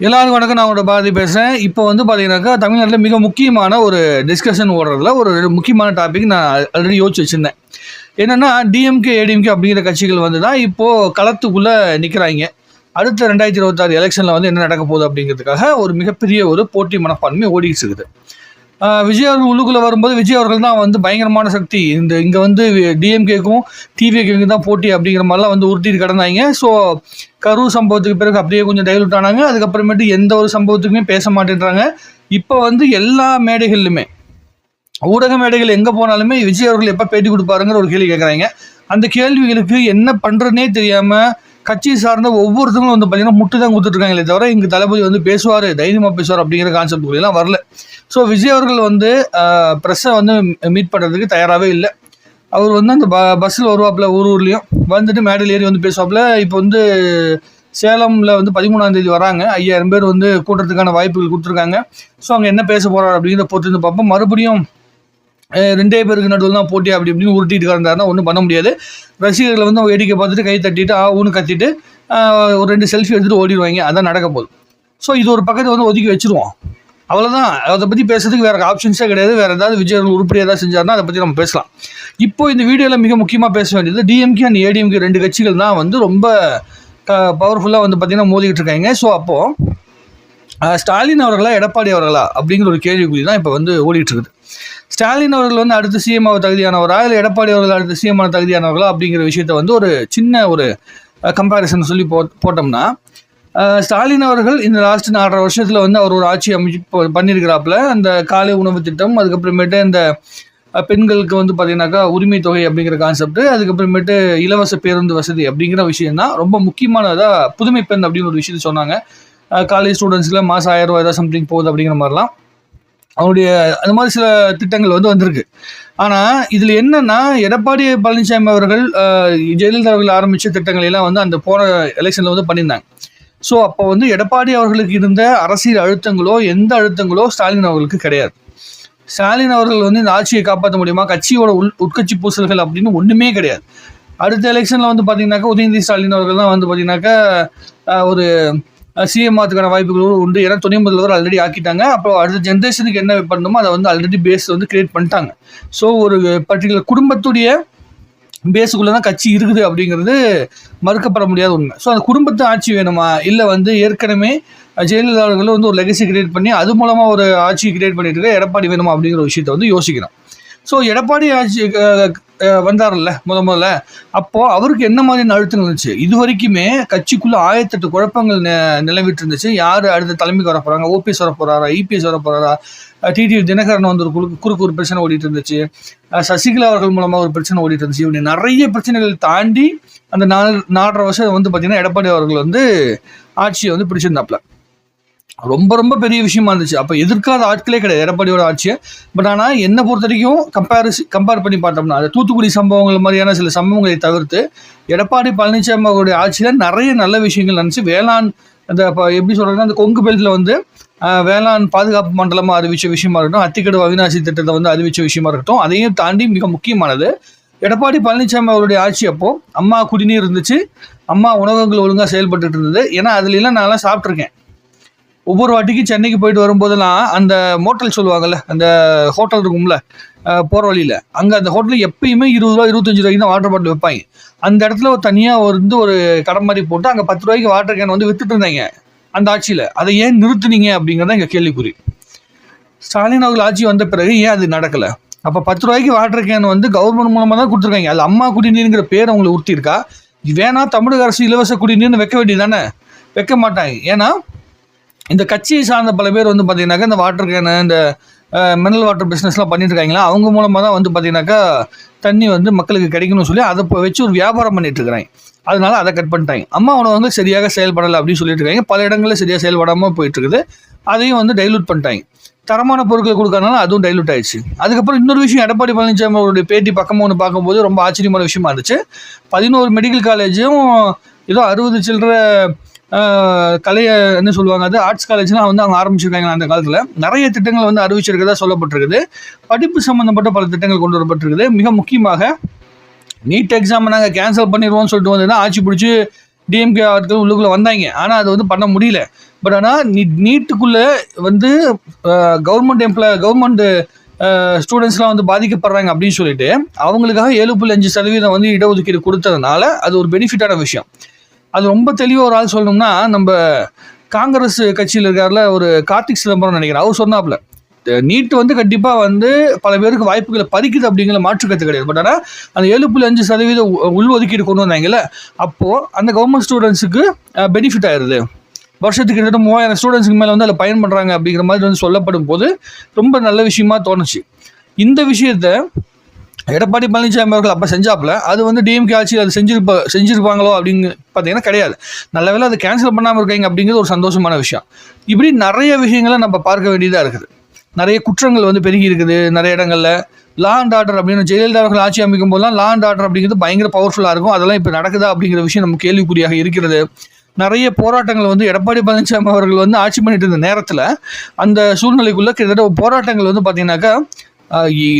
எல்லாருக்கும் வணக்கம் நான் உங்களோட பாரதி பேசுகிறேன் இப்போ வந்து பார்த்தீங்கன்னாக்கா தமிழ்நாட்டில் மிக முக்கியமான ஒரு டிஸ்கஷன் ஓடுறதுல ஒரு முக்கியமான டாபிக் நான் ஆல்ரெடி யோசிச்சு வச்சுருந்தேன். என்னென்னா டிஎம்கே ஏடிஎம்கே அப்படிங்கிற கட்சிகள் வந்து தான் இப்போது களத்துக்குள்ளே நிற்கிறாங்க அடுத்த ரெண்டாயிரத்தி இருபத்தாறு எலெக்ஷனில் வந்து என்ன நடக்க போகுது அப்படிங்கிறதுக்காக ஒரு மிகப்பெரிய ஒரு போட்டி மனப்பான்மை ஓடிக்கிட்டு இருக்குது. விஜய் அவர்கள் உள்ளுக்குள்ளே வரும்போது விஜய் அவர்கள் தான் வந்து பயங்கரமான சக்தி. இந்த இங்கே வந்து டிஎம்கேக்கும் டிவிகேக்கும் தான் போட்டி அப்படிங்கிற மாதிரிலாம் வந்து உறுத்திட்டு கிடந்தாங்க. ஸோ கரூர் சம்பவத்துக்கு பிறகு அப்படியே கொஞ்சம் டைலூட் ஆனாங்க. அதுக்கப்புறமேட்டு எந்த ஒரு சம்பவத்துக்குமே பேச மாட்டேன்றாங்க. இப்போ வந்து எல்லா மேடைகள்லுமே ஊடக மேடைகள் எங்கே போனாலுமே விஜய் அவர்கள் எப்போ பேட்டி கொடுப்பாருங்கிற ஒரு கேள்வி கேட்குறாங்க அந்த கேள்விகளுக்கு என்ன பண்ணுறதுனே தெரியாமல் கட்சி சார்ந்த ஒவ்வொருத்தவங்களும் வந்து பார்த்தீங்கன்னா முட்டு தான் கொடுத்துட்ருக்காங்களே தவிர இங்கே தளபதி வந்து பேசுவார் தைரியமாக பேசுவார் அப்படிங்கிற கான்செப்ட் எல்லாம் வரல. ஸோ விஜய் அவர்கள் வந்து ப்ரெஸ்ஸை வந்து மீட் பண்ணுறதுக்கு தயாராகவே இல்லை. அவர் வந்து அந்த ப பஸ்ஸில் வருவாப்புல ஊர் ஊர்லேயும். வந்துட்டு மேடையில் ஏறி வந்து பேசுவாப்புல. இப்போ வந்து சேலமில் வந்து பதிமூணாம் தேதி வராங்க. ஐயாயிரம் பேர் வந்து கூட்டுறதுக்கான வாய்ப்புகள் கொடுத்துருக்காங்க. ஸோ அங்கே என்ன பேச போகிறார் அப்படிங்கிறத பொறுத்து பார்ப்போம். மறுபடியும் ரெண்டே பேருக்கு நடுவில் தான் போட்டி அப்படி இப்படின்னு உருட்டிட்டு கிடந்தாருன்னா ஒன்றும் பண்ண முடியாது. ரசிகர்களை வந்து அவங்க வேடிக்கை பார்த்துட்டு கை தட்டிட்டு ஆ ஊன்னு கத்திட்டு ஒரு ரெண்டு செல்ஃபி எடுத்துகிட்டு ஓடிடுவாங்க. அதான் நடக்க போகுது. ஸோ இது ஒரு பக்கத்தை வந்து ஒதுக்கி வச்சிருவோம். அவ்வளோதான் அதை பற்றி பேசுறதுக்கு வேறு ஆப்ஷன்ஸே கிடையாது. வேறு ஏதாவது விஜய் உருப்படி ஏதாவது செஞ்சார்னா அதை பற்றி நம்ம பேசலாம். இப்போ இந்த வீடியோவில் மிக முக்கியமாக பேச வேண்டியது டிஎம்கே அண்ட் ஏடிஎம்கே ரெண்டு கட்சிகள் தான் வந்து ரொம்ப பவர்ஃபுல்லாக வந்து பார்த்திங்கன்னா மோதிக்கிட்டு இருக்காங்க. ஸோ அப்போது ஸ்டாலின் அவர்களா எடப்பாடி அவர்களா அப்படிங்கிற ஒரு கேள்விக்குறி தான் இப்போ வந்து ஓடிட்டுருக்குது ஸ்டாலின் அவர்கள் வந்து அடுத்து சிஎம் ஆக தகுதியானவரா? இல்லை எடப்பாடி அவர்கள் அடுத்து சிஎம் ஆக தகுதியானவர்களா? அப்படிங்கிற விஷயத்த வந்து ஒரு சின்ன ஒரு கம்பேரிசன் சொல்லி போ போட்டோம்னா ஸ்டாலின் அவர்கள் இந்த லாஸ்ட் நாலரை வருஷத்தில் வந்து அவர் ஒரு ஆட்சி அமைச்சு பண்ணியிருக்கிறாப்புல அந்த காலை உணவு திட்டம் அதுக்கப்புறமேட்டு இந்த பெண்களுக்கு வந்து பார்த்தீங்கன்னாக்கா உரிமை தொகை அப்படிங்கிற கான்செப்ட் அதுக்கப்புறமேட்டு இலவச பேருந்து வசதி அப்படிங்கிற விஷயம் தான் ரொம்ப முக்கியமானதாக புதுமை பெண் அப்படின்னு ஒரு விஷயத்த சொன்னாங்க. காலேஜ் ஸ்டூடெண்ட்ஸில் மாதம் ஆயிரம் ரூபாய் ஏதாவது சம்திங் போகுது அப்படிங்கிற மாதிரிலாம். அவருடைய அந்த மாதிரி சில திட்டங்கள் வந்து வந்திருக்கு. ஆனால் இதில் என்னன்னா எடப்பாடி பழனிசாமி அவர்கள் ஜெயலலிதா அவர்கள் ஆரம்பித்த திட்டங்களை எல்லாம் வந்து அந்த போன எலெக்ஷனில் வந்து பண்ணியிருந்தாங்க. ஸோ அப்போ வந்து எடப்பாடி அவர்களுக்கு இருந்த அரசியல் அழுத்தங்களோ எந்த அழுத்தங்களோ ஸ்டாலின் அவர்களுக்கு கிடையாது. ஸ்டாலின் அவர்கள் வந்து இந்த ஆட்சியை காப்பாற்ற முடியுமா? கட்சியோட உள் உட்கட்சி பூசல்கள் அப்படின்னு ஒன்றுமே கிடையாது. அடுத்த எலெக்ஷனில் வந்து பார்த்தீங்கன்னாக்கா உதயநிதி ஸ்டாலின் அவர்கள் தான் வந்து பார்த்தீங்கன்னாக்கா ஒரு சிஎம் ஆத்துக்கான வாய்ப்புகளும் உண்டு. ஏன்னா துணை முதல்வர் ஆல்ரெடி ஆக்கிட்டாங்க. அப்போ அடுத்த ஜென்ரேஷனுக்கு என்ன பண்ணணுமோ அதை வந்து ஆல்ரெடி பேஸ் வந்து கிரியேட் பண்ணிட்டாங்க. ஸோ ஒரு பர்டிகுலர் குடும்பத்துடைய பேஸுக்குள்ளே தான் கட்சி இருக்குது அப்படிங்கிறது மறுக்கப்பட முடியாத உண்மை. ஸோ அந்த குடும்பத்து ஆட்சி வேணுமா? இல்லை வந்து ஏற்கனவே ஜெயலலிதா அவர்கள் வந்து ஒரு லெகசி கிரியேட் பண்ணி அது மூலமாக ஒரு ஆட்சி கிரியேட் பண்ணிட்டு இருக்க எடப்பாடி வேணுமா அப்படிங்கிற ஒரு விஷயத்தை வந்து யோசிக்கிறோம் ஸோ எடப்பாடி ஆட்சி வந்தார்ல முத முதல்ல. அப்போது அவருக்கு என்ன மாதிரியான அழுத்தங்கள் இருந்துச்சு? இது வரைக்குமே கட்சிக்குள்ளே ஆயிரத்தெட்டு குழப்பங்கள் நிலவிட்டு இருந்துச்சு யார் அடுத்த தலைமைக்கு வர போகிறாங்க ஓபிஎஸ் வர போகிறாரா இபிஎஸ் வர போகிறாரா டிடி தினகரன் வந்து ஒரு குறுக்கு குறுக்கு ஒரு பிரச்சனை ஓடிட்டு இருந்துச்சு. சசிகலா அவர்கள் மூலமாக ஒரு பிரச்சனை ஓடிட்டு இருந்துச்சு. இப்படி நிறைய பிரச்சனைகள் தாண்டி அந்த நாலு நாலரை வருஷம் வந்து பார்த்தீங்கன்னா எடப்பாடி அவர்கள் வந்து ஆட்சியை வந்து பிடிச்சிருந்தாப்புல. ரொம்ப ரொம்ப பெரிய விஷயமா இருந்துச்சு. அப்போ எதிர்க்காத ஆட்களே கிடையாது. எடப்பாடியோட ஆட்சியை. பட் ஆனால் என்னை பொறுத்த வரைக்கும் கம்பேரிசி கம்பேர் பண்ணி பார்த்தோம்னா அந்த தூத்துக்குடி சம்பவங்கள் மாதிரியான சில சம்பவங்களை தவிர்த்து எடப்பாடி பழனிசாமி அவருடைய ஆட்சியில் நிறைய நல்ல விஷயங்கள் நடந்துச்சு. வேளாண் அந்த இப்போ எப்படி சொல்கிறதுன்னா அந்த கொங்கு பெல்ட்டில் வந்து வேளாண் பாதுகாப்பு மண்டலமாக அறிவித்த விஷயமா இருக்கட்டும் அத்திக்கடு அவினாசி திட்டத்தை வந்து அறிவிச்ச விஷயமா இருக்கட்டும் அதையும் தாண்டி மிக முக்கியமானது எடப்பாடி பழனிசாமி அவருடைய ஆட்சி அப்போ அம்மா குடிநீர் இருந்துச்சு அம்மா உணவகங்கள் ஒழுங்காக செயல்பட்டு இருந்தது. ஏன்னா அதுலாம் நான்லாம் சாப்பிட்ருக்கேன் ஒவ்வொரு வாட்டிக்கு சென்னைக்கு போயிட்டு வரும்போதெல்லாம் அந்த மோட்டல் சொல்லுவாங்கல்ல அந்த ஹோட்டல் இருக்கும்ல போகிற வழியில் அங்கே அந்த ஹோட்டலில் எப்பயுமே இருபது ரூபா இருபத்தஞ்சு ரூபாய்க்கு தான் வாட்டர் பாட்டில் வைப்பாங்க அந்த இடத்துல ஒரு தனியாக ஒரு வந்து ஒரு கடை மாதிரி போட்டு அங்கே பத்து ரூபாய்க்கு வாட்டர் கேன் வந்து வித்துட்டு இருந்தாங்க அந்த ஆட்சியில். அதை ஏன் நிறுத்துனீங்க அப்படிங்கிறத எங்கள் கேள்விக்குறி. ஸ்டாலின் அவர்கள் ஆட்சி வந்த பிறகு ஏன் அது நடக்கலை? அப்போ பத்து ரூபாய்க்கு வாட்டர் கேன் வந்து கவர்மெண்ட் மூலமாக தான் கொடுத்துருக்காங்க. அது அம்மா குடிநீருங்கிற பேர் அவங்களை உறுத்தியிருக்கா? இது வேணா தமிழக அரசு இலவச குடிநீர்னு வைக்க வேண்டியது தானே? வைக்க மாட்டாங்க. ஏன்னா இந்த கட்சியை சார்ந்த பல பேர் வந்து பார்த்தீங்கன்னாக்கா இந்த வாட்டர் கேனு இந்த மினரல் வாட்டர் பிஸ்னஸ்லாம் பண்ணிட்டு இருக்காங்களா அவங்க மூலமாக தான் வந்து பார்த்தீங்கன்னாக்கா தண்ணி வந்து மக்களுக்கு கிடைக்கணும்னு சொல்லி அதை இப்போ வச்சு ஒரு வியாபாரம் பண்ணிட்டு அதனால அதை கட் பண்ணிட்டாங்க அம்மா உணவகங்க சரியாக செயல்படலை அப்படின்னு சொல்லிட்டு இருக்காங்க பல இடங்களில் சரியாக செயல்படாமல் போயிட்டு இருக்குது அதையும் வந்து டைலூட் பண்ணிட்டாங்க தரமான பொருட்கள் கொடுக்கறதுனால அதுவும் டைலூட் ஆயிடுச்சு. அதுக்கப்புறம் இன்னொரு விஷயம் எடப்பாடி பழனிசாமி அவருடைய பேட்டி பக்கமாக ஒன்று பார்க்கும்போது ரொம்ப ஆச்சரியமான விஷயமா இருந்துச்சு. பதினோரு மெடிக்கல் காலேஜும் ஏதோ அறுபது சில்லற கலையை என்ன சொல்லுவாங்க அது? ஆர்ட்ஸ் காலேஜ்லாம் வந்து அவங்க ஆரம்பிச்சிருக்காங்க அந்த காலத்தில். நிறைய திட்டங்கள் வந்து அறிவிச்சிருக்கதா சொல்லப்பட்டிருக்குது. படிப்பு சம்மந்தப்பட்ட பல திட்டங்கள் கொண்டு வரப்பட்டிருக்குது. மிக முக்கியமாக நீட் எக்ஸாமை நாங்கள் கேன்சல் பண்ணிடுவோம்னு சொல்லிட்டு வந்து ஆட்சி பிடிச்சி டிஎம்கே ஆட்கள் உள்ளுக்குள்ளே வந்தாங்க. ஆனால் அது வந்து பண்ண முடியல. பட் ஆனால் நீ நீட்டுக்குள்ளே வந்து கவர்மெண்ட் எம்ப்ளாய் கவர்மெண்ட்டு ஸ்டூடெண்ட்ஸ்லாம் வந்து பாதிக்கப்படுறாங்க அப்படின்னு சொல்லிட்டு அவங்களுக்காக ஏழு புள்ளி அஞ்சு சதவீதம் வந்து இடஒதுக்கீடு கொடுத்ததுனால அது ஒரு பெனிஃபிட்டான விஷயம். அது ரொம்ப தெளிவாக ஒரு ஆள் சொல்லணும்னா நம்ம காங்கிரஸ் கட்சியில் இருக்கார்ல ஒரு கார்த்திக் சிதம்பரம் நினைக்கிறேன். அவர் சொன்னாப்ல நீட் வந்து கண்டிப்பாக வந்து பல பேருக்கு வாய்ப்புகளை பறிக்குது அப்படிங்கிற மாற்று கருத்து கிடையாது. பட் ஆனால் அந்த ஏழு புள்ளி அஞ்சு சதவீத உள்ஒதுக்கீடு கொண்டு வந்தாங்கல்ல அப்போது அந்த கவர்மெண்ட் ஸ்டூடெண்ட்ஸுக்கு பெனிஃபிட் ஆயிடுது வருஷத்துக்கு கிட்டத்தட்ட மூவாயிரம் ஸ்டூடெண்ட்ஸுக்கு மேலே வந்து அதில் பயன் பண்ணுறாங்க அப்படிங்கிற மாதிரி வந்து சொல்லப்படும் போது ரொம்ப நல்ல விஷயமா தோணுச்சு. இந்த விஷயத்த எடப்பாடி பழனிசாமி அவர்கள் அப்போ செஞ்சாப்புல அது வந்து டிஎம்கே ஆட்சி அது செஞ்சிருப்ப செஞ்சுருப்பாங்களோ அப்படிங்க பார்த்தீங்கன்னா கிடையாது. நல்ல வேலை அதை கேன்சல் பண்ணாமல் இருக்காங்க அப்படிங்கிறது ஒரு சந்தோஷமான விஷயம். இப்படி நிறைய விஷயங்களை நம்ம பார்க்க வேண்டியதாக இருக்குது. நிறைய குற்றங்கள் வந்து பெருகி இருக்குது நிறைய இடங்களில். லா அண்ட் ஆர்டர் அப்படின்னு ஜெயலலிதா அவர்கள் ஆட்சி அமைக்கும் போதெல்லாம் லா அண்ட் ஆர்டர் அப்படிங்கிறது பயங்கர பவர்ஃபுல்லாக இருக்கும். அதெல்லாம் இப்போ நடக்குதா அப்படிங்கிற விஷயம் நம்ம கேள்விக்குறியாக இருக்கிறது. நிறைய போராட்டங்கள் வந்து எடப்பாடி பழனிசாமி அவர்கள் வந்து ஆட்சி பண்ணிட்டு இருந்த நேரத்தில் அந்த சூழ்நிலைக்குள்ளே கிட்டத்தட்ட போராட்டங்கள் வந்து பார்த்தீங்கன்னாக்கா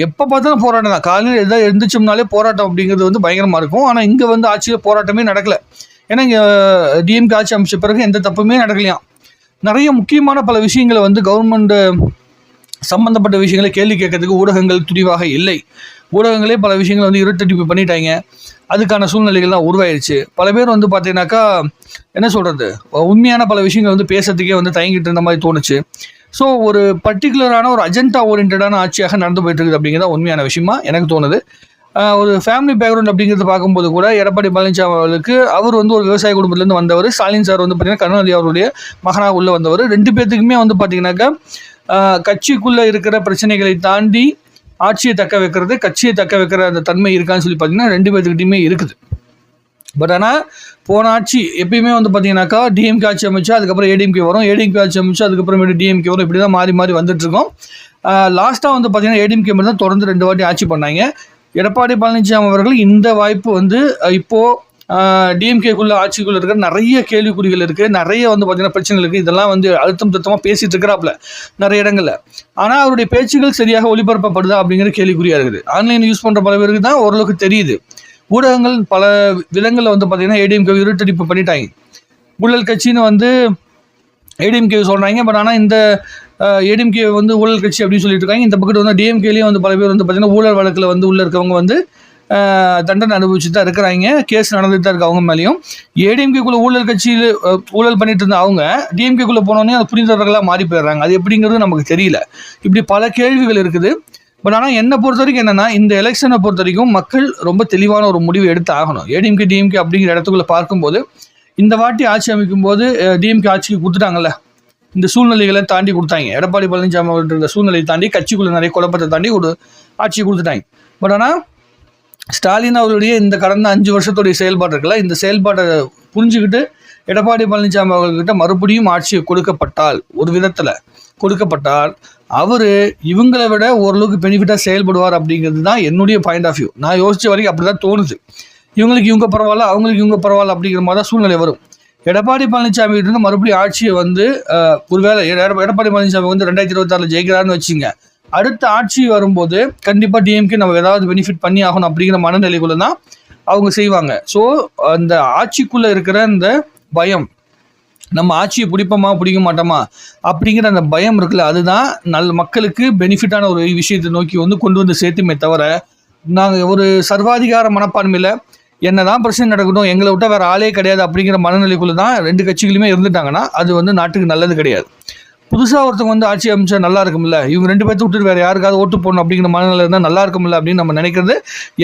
எப்போ பார்த்தாலும் போராட்டம் தான். காலையில் எதாவது எழுந்திரிச்சோம்னாலே போராட்டம் அப்படிங்கிறது வந்து பயங்கரமாக இருக்கும். ஆனால் இங்கே வந்து ஆட்சியில் போராட்டமே நடக்கலை. ஏன்னா இங்கே டிஎம்கே ஆட்சி அமைச்ச பிறகு எந்த தப்புமே நடக்கலையாம். நிறைய முக்கியமான பல விஷயங்களை வந்து கவர்மெண்ட்டு சம்மந்தப்பட்ட விஷயங்களை கேள்வி கேட்கறதுக்கு ஊடகங்கள் துணிவாக இல்லை. ஊடகங்களே பல விஷயங்களை வந்து இருட்டடிப்பு பண்ணிட்டாங்க. அதுக்கான சூழ்நிலைகள்லாம் உருவாயிருச்சு. பல பேர் வந்து பார்த்தீங்கன்னாக்கா என்ன சொல்கிறது உண்மையான பல விஷயங்கள் வந்து பேசுறதுக்கே வந்து தயங்கிட்டு இருந்த மாதிரி தோணுச்சு. ஸோ ஒரு பர்டிகுலரான ஒரு அஜெண்டா ஓரியன்டான ஆட்சியாக நடந்து போயிட்டு இருக்குது அப்படிங்கிறத உண்மையான விஷயமா எனக்கு தோணுது. ஒரு ஃபேமிலி பேக்ரவுண்ட் அப்படிங்கிறத பார்க்கும்போது கூட எடப்பாடி பழனிசாமி அவர்களுக்கு அவர் வந்து ஒரு விவசாய குடும்பத்துலேருந்து வந்தவர். ஸ்டாலின் சார் வந்து பார்த்திங்கன்னா கருணாநிதி அவருடைய மகனாக உள்ளே வந்தவர். ரெண்டு பேர்த்துக்குமே வந்து பார்த்திங்கனாக்கா கட்சிக்குள்ளே இருக்கிற பிரச்சனைகளை தாண்டி ஆட்சியை தக்க வைக்கிறது கட்சியை தக்க வைக்கிற அந்த தன்மை இருக்கான்னு சொல்லி பார்த்தீங்கன்னா ரெண்டு பேர்த்துக்கிட்டையுமே இருக்குது. பட் ஆனால் போன ஆட்சி எப்பயுமே வந்து பார்த்தீங்கன்னாக்கா டிஎம்கே ஆட்சி அமைச்சா அதுக்கப்புறம் ஏடிஎம்கே வரும். ஏடிஎம்கே ஆட்சி அமைச்சா அதுக்கப்புறமேட்டு டிஎம்கே வரும். இப்படி தான் மாறி மாறி வந்துட்டுருக்கோம். லாஸ்ட்டாக வந்து பார்த்தீங்கன்னா ஏடிஎம்கே மட்டும் தான் தொடர்ந்து ரெண்டு வாட்டி ஆட்சி பண்ணாங்க. எடப்பாடி பழனிசாமி அவர்கள் இந்த வாய்ப்பு வந்து இப்போது டிஎம்கேக்குள்ளே டிஎம்கேக்குள்ள ஆட்சிக்குள்ள இருக்கிற நிறைய கேள்விக்குறிகள் இருக்குது நிறைய வந்து பார்த்தீங்கன்னா பிரச்சனைகள் இருக்குது இதெல்லாம் வந்து அழுத்தம் திருத்தமாக பேசிகிட்டு இருக்கிறாப்புல நிறைய இடங்களில். ஆனால் அவருடைய பேச்சுகள் சரியாக ஒளிபரப்பப்படுதா அப்படிங்கிற கேள்விக்குறியாக இருக்குது. ஆன்லைன் யூஸ் பண்ணுற பல பேருக்கு தான் ஓரளவுக்கு தெரியுது. ஊடகங்கள் பல விதங்களில் வந்து பார்த்தீங்கன்னா ஏடிஎம்கே இருட்டடிப்பு பண்ணிட்டாங்க. ஊழல் கட்சின்னு வந்து ஏடிஎம்கே சொல்கிறாங்க பட் ஆனால் இந்த ஏடிஎம்கே வந்து ஊழல் கட்சி அப்படின்னு சொல்லிட்டு இருக்காங்க. இந்த பக்கத்து வந்து டிஎம்கேலேயும் வந்து பல பேர் வந்து பார்த்தீங்கன்னா ஊழல் வழக்கில் வந்து உள்ள இருக்கவங்க வந்து தண்டனை அனுபவிச்சு தான் இருக்கிறாங்க. கேஸ் நடந்துட்டு தான் இருக்கு அவங்க மேலேயும். ஏடிஎம்கேக்குள்ளே ஊழல் கட்சியில் ஊழல் பண்ணிட்டு இருந்த அவங்க டிஎம்கேக்குள்ளே போனோடனே அது புரிந்தவர்களாக மாறி போயிடுறாங்க. அது எப்படிங்கிறது நமக்கு தெரியல. இப்படி பல கேள்விகள் இருக்குது. பட் ஆனால் என்னை பொறுத்த வரைக்கும் என்னன்னா இந்த எலெக்ஷனை பொறுத்த வரைக்கும் மக்கள் ரொம்ப தெளிவான ஒரு முடிவு எடுத்து ஆகணும் ஏடிஎம்கே டிஎம்கே அப்படிங்கிற இடத்துக்குள்ளே பார்க்கும்போது இந்த வாட்டி ஆட்சி அமைக்கும் போது டிஎம்கே ஆட்சிக்கு கொடுத்துட்டாங்கல்ல? இந்த சூழ்நிலைகளை தாண்டி கொடுத்தாங்க. எடப்பாடி பழனிசாமி அவர்கிட்ட சூழ்நிலையை தாண்டி கட்சிக்குள்ள நிறைய குழப்பத்தை தாண்டி ஒரு ஆட்சியை கொடுத்துட்டாங்க. பட் ஆனால் ஸ்டாலின் அவருடைய இந்த கடந்த அஞ்சு வருஷத்துடைய செயல்பாடு இருக்குல்ல இந்த செயல்பாட்டை புரிஞ்சுக்கிட்டு எடப்பாடி பழனிசாமி அவர்கள்கிட்ட மறுபடியும் ஆட்சி கொடுக்கப்பட்டால் ஒரு விதத்தில் கொடுக்கப்பட்டால் அவர் இவங்களை விட ஓரளவுக்கு பெனிஃபிட்டாக செயல்படுவார் அப்படிங்கிறது தான் என்னுடைய பாயிண்ட் ஆஃப் வியூ நான் யோசித்த வரைக்கும் அப்படி தான் தோணுது. இவங்களுக்கு இவங்க பரவாயில்ல அவங்களுக்கு இவங்க பரவாயில்ல அப்படிங்கிற மாதிரி தான் சூழ்நிலை வரும். எடப்பாடி பழனிசாமி இருந்து மறுபடியும் ஆட்சியை வந்து ஒருவேளை எடப்பாடி பழனிசாமி வந்து ரெண்டாயிரத்தி இருபத்தாறில் ஜெயிக்கிறாருன்னு வச்சுங்க. அடுத்த ஆட்சி வரும்போது கண்டிப்பாக டிஎம்கே நம்ம ஏதாவது பெனிஃபிட் பண்ணி ஆகணும் அப்படிங்கிற மனநிலைக்குள்ள தான் அவங்க செய்வாங்க. ஸோ அந்த ஆட்சிக்குள்ளே இருக்கிற அந்த பயம் நம்ம ஆட்சியை பிடிப்போமா பிடிக்க மாட்டோமா? அப்படிங்கிற அந்த பயம் இருக்குல்ல அதுதான் நல்ல மக்களுக்கு பெனிஃபிட்டான ஒரு விஷயத்தை நோக்கி வந்து கொண்டு வந்து சேர்த்துமே தவிர நாங்கள் ஒரு சர்வாதிகார மனப்பான்மையில் என்னதான் பிரச்சனை நடக்கணும் எங்களை விட்டால் வேற ஆளே கிடையாது அப்படிங்கிற மனநிலைக்குள்ள தான் ரெண்டு கட்சிகளுமே இருந்துட்டாங்கன்னா அது வந்து நாட்டுக்கு நல்லது கிடையாது. புதுசாக ஒருத்தவங்க வந்து ஆட்சி அமைச்சா நல்லா இருக்கும்ல? இவங்க ரெண்டு பேர்த்து விட்டுட்டு வேற யாருக்காவது ஓட்டு போடணும் அப்படிங்கிற மனநிலை இருந்தால் நல்லா இருக்கும்ல அப்படின்னு நம்ம நினைக்கிறது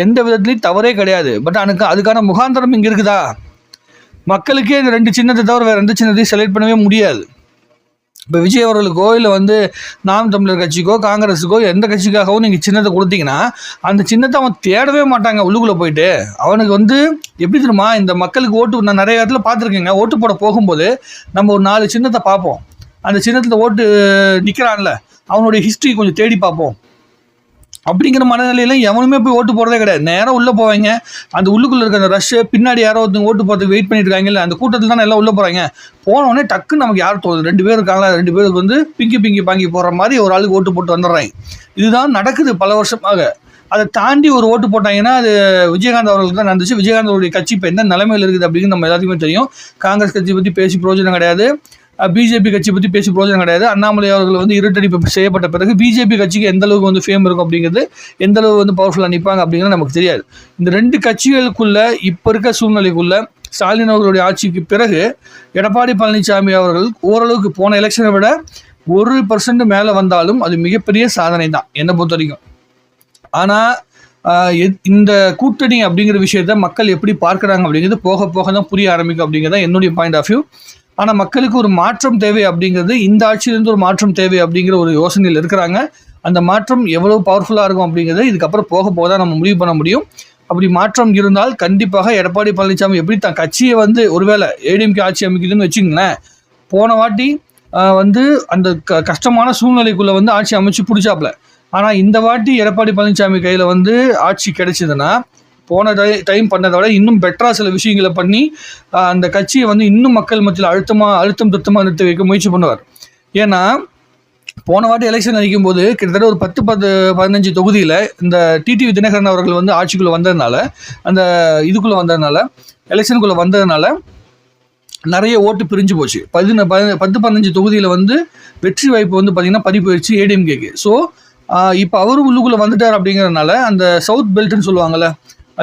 எந்த விதத்துலையும் தவறே கிடையாது. பட் அதுக்கு அதுக்கான முகாந்திரம் இங்கே இருக்குதா? மக்களுக்கே இந்த ரெண்டு சின்னத்தை தவிர வேறு எந்த சின்னத்தையும் செலக்ட் பண்ணவே முடியாது. இப்போ விஜய் அவர்களுக்கோ இல்லை வந்து நாம் தமிழர் கட்சிக்கோ காங்கிரஸுக்கோ எந்த கட்சிக்காகவும் நீங்கள் சின்னத்தை கொடுத்தீங்கன்னா அந்த சின்னத்தை அவன் தேடவே மாட்டாங்க உள்ளுக்குள்ளே போயிட்டு. அவனுக்கு வந்து எப்படி தெரியுமா இந்த மக்களுக்கு ஓட்டு நான் நிறைய இடத்துல பார்த்துருக்கேங்க ஓட்டு போட போகும்போது நம்ம ஒரு நாலு சின்னத்தை பார்ப்போம். அந்த சின்னத்தில் ஓட்டு நிற்கிறான்ல அவனுடைய ஹிஸ்ட்ரி கொஞ்சம் தேடி பார்ப்போம். அப்படிங்கிற மனநிலையில எவனுமே போய் ஓட்டு போடுறதே கிடையாது. நேராக உள்ள போவாங்க. அந்த உள்ளுக்குள்ள இருக்க அந்த ரஷ்ஷு பின்னாடி யாரோ ஒருத்தங்க ஓட்டு போறதுக்கு வெயிட் பண்ணிட்டு இருக்காங்கல்ல அந்த கூட்டத்தில் தானே எல்லாம் உள்ள போறாங்க. போன டக்குன்னு நமக்கு யார் தோணுது ரெண்டு பேர் இருக்காங்களா ரெண்டு பேருக்கு வந்து பிங்கி பிங்கி பாங்கி போகிற மாதிரி ஒரு ஆளுக்கு ஓட்டு போட்டு வந்துடுறாங்க. இதுதான் நடக்குது பல வருஷமாக. அதை தாண்டி ஒரு ஓட்டு போட்டாங்கன்னா அது விஜயகாந்த் அவர்களுக்கு தான் நடந்துச்சு. விஜயகாந்த் அவருடைய கட்சி இப்போ என்ன நிலைமையில் இருக்குது அப்படின்னு நம்ம எல்லாத்துக்குமே தெரியும். காங்கிரஸ் கட்சி பற்றி பேசி பிரயோஜனம் கிடையாது. பிஜேபி கட்சி பற்றி பேசி பிரோஜனம் கிடையாது. அண்ணாமலை அவர்கள் வந்து இருட்டடிப்பு செய்யப்பட்ட பிறகு பிஜேபி கட்சிக்கு எந்த அளவுக்கு வந்து ஃபேம் இருக்கும் அப்படிங்கிறது எந்த அளவு வந்து பவர்ஃபுல்லாக நிற்பாங்க அப்படிங்கிறது நமக்கு தெரியாது. இந்த ரெண்டு கட்சிகளுக்குள்ள இப்போ இருக்க சூழ்நிலைக்குள்ள ஸ்டாலின் அவர்களுடைய ஆட்சிக்கு பிறகு எடப்பாடி பழனிசாமி அவர்கள் ஓரளவுக்கு போன எலெக்ஷனை விட ஒரு பர்சன்ட் மேலே வந்தாலும் அது மிகப்பெரிய சாதனை தான் என்னை பொறுத்த வரைக்கும். ஆனால் இந்த கூட்டணி அப்படிங்கிற விஷயத்த மக்கள் எப்படி பார்க்குறாங்க அப்படிங்கிறது போக போக தான் புரிய ஆரம்பிக்கும் அப்படிங்கிறது என்னுடைய பாயிண்ட் ஆஃப் வியூ ஆனால் மக்களுக்கு ஒரு மாற்றம் தேவை அப்படிங்கிறது இந்த ஆட்சியிலேருந்து ஒரு மாற்றம் தேவை அப்படிங்கிற ஒரு யோசனையில் இருக்கிறாங்க. அந்த மாற்றம் எவ்வளவு பவர்ஃபுல்லாக இருக்கும் அப்படிங்கிறது இதுக்கப்புறம் போக போக தான் நம்ம முடிவு பண்ண முடியும். அப்படி மாற்றம் இருந்தால் கண்டிப்பாக எடப்பாடி பழனிசாமி எப்படி தான் கட்சியை வந்து ஒருவேளை ஏடிஎம்கே ஆட்சி அமைக்குதுன்னு வச்சுங்களேன் போன வாட்டி வந்து அந்த க கஷ்டமான சூழ்நிலைக்குள்ளே வந்து ஆட்சி அமைச்சு பிடிச்சாப்ல. ஆனால் இந்த வாட்டி எடப்பாடி பழனிசாமி கையில் வந்து ஆட்சி கிடைச்சதுன்னா போன டைம் பண்ணதை விட இன்னும் பெட்டராக சில விஷயங்களை பண்ணி அந்த கட்சியை வந்து இன்னும் மக்கள் மத்தியில் அழுத்தமாக அழுத்தம் திருத்தமாக நிறுத்தி வைக்க முயற்சி பண்ணுவார். ஏன்னா போன வாட்டி எலெக்ஷன் அடிக்கும் போது கிட்டத்தட்ட ஒரு பத்து பத்து பதினஞ்சு தொகுதியில் இந்த டிடிவி தினகரன் அவர்கள் வந்து ஆட்சிக்குள்ளே வந்ததுனால அந்த இதுக்குள்ளே வந்ததுனால எலெக்ஷனுக்குள்ளே வந்ததுனால நிறைய ஓட்டு பிரிஞ்சு போச்சு. பதின பத்து பதினஞ்சு தொகுதியில் வந்து வெற்றி வாய்ப்பு வந்து பார்த்திங்கன்னா பறி போயிடுச்சு ஏடிஎம்கேக்கு ஸோ இப்போ அவரும் உள்ளுக்குள்ளே வந்துட்டார் அப்படிங்கிறதுனால அந்த சவுத் பெல்ட்னு சொல்லுவாங்கள்ல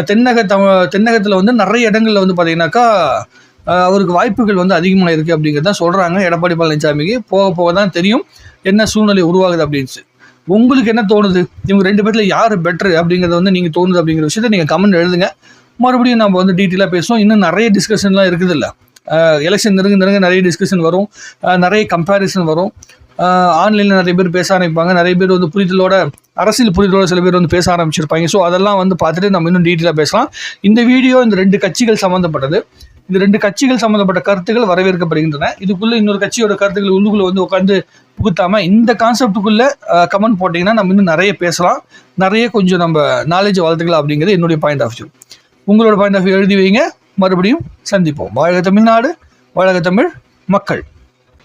தென்னக தம தென்னகத்தில் வந்து நிறைய இடங்களில் வந்து பார்த்தீங்கன்னாக்கா அவருக்கு வாய்ப்புகள் வந்து அதிகமாக இருக்குது அப்படிங்கிறத சொல்கிறாங்க எடப்பாடி பழனிசாமிக்கு போக போக தான் தெரியும் என்ன சூழ்நிலை உருவாகுது அப்படின்னு உங்களுக்கு என்ன தோணுது? இவங்க ரெண்டு பேர்த்தில் யார் பெட்ரு அப்படிங்கிறத வந்து நீங்கள் தோணுது அப்படிங்கிற விஷயத்த நீங்கள் கமெண்ட் எழுதுங்க. மறுபடியும் நம்ம வந்து டீட்டெயிலாக பேசுவோம். இன்னும் நிறைய டிஸ்கஷன்லாம் இருக்குது இல்லை எலெக்ஷன் நெருங்க நெருங்க நிறைய டிஸ்கஷன் வரும். நிறைய கம்பேரிசன் வரும். ஆன்லைனில் நிறைய பேர் பேச ஆரம்பிப்பாங்க. நிறைய பேர் வந்து புரிதலோட அரசியல் புரிதலோட சில பேர் வந்து பேச ஆரம்பிச்சிருப்பாங்க. ஸோ அதெல்லாம் வந்து பார்த்துட்டு நம்ம இன்னும் டீட்டெயிலாக பேசலாம். இந்த வீடியோ இந்த ரெண்டு கட்சிகள் சம்மந்தப்பட்டது இந்த ரெண்டு கட்சிகள் சம்மந்தப்பட்ட கருத்துக்கள் வரவேற்கப்படுகின்றன. இதுக்குள்ளே இன்னொரு கட்சியோட கருத்துக்கள் உள்ளுக்குள்ளே வந்து உட்காந்து புகுத்தாமல் இந்த கான்செப்டுக்குள்ளே கமெண்ட் போட்டிங்கன்னா நம்ம இன்னும் நிறைய பேசலாம். நிறைய கொஞ்சம் நம்ம நாலேஜ் வளர்த்துக்கலாம் அப்படிங்கிறது என்னுடைய பாயிண்ட் ஆஃப் வியூ உங்களோட பாயிண்ட் ஆஃப் வியூ எழுதி வைங்க. மறுபடியும் சந்திப்போம். வாழ்க தமிழ்நாடு வாழ்க தமிழ் மக்கள்.